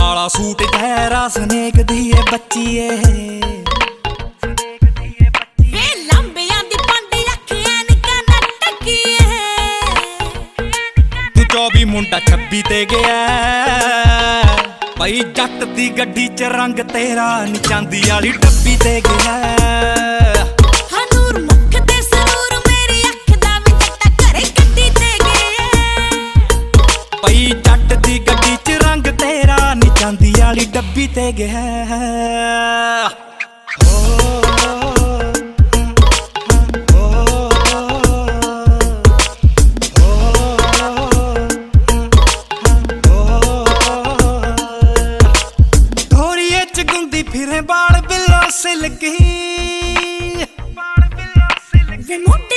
ਕਾਲਾ suit Tehra snake ਦੀ ਏ ਬੱਚੀ ਏ। ਵੇ ਲੰਬਿਆਂ ਦੀ ਪੰਡ ਅੱਖੀਆਂ ਨਿਕਾਂ ਨਾ ਟਕੀਏ ਤੂੰ 24 ਮੁੰਡਾ 26 ਤੇ ਗਿਆ। ਪਈ ਜੱਟ ਦੀ ਗੱਡੀ 'ਚ ਰੰਗ ਤੇਰਾ ਨੀ ਚਾਂਦੀ ਵਾਲੀ ਡੱਬੀ ਤੇ ਗਿਆ। ਵਾਲੀ ਡੱਬੀ ਤੇ ਗਿਆ। ਫਿਰੇ ਬਾਲ ਬਿੱਲਾ ਸਿਲਕੀ। ਬਾਲ ਬਿੱਲਾ ਸਿਲਕੀ।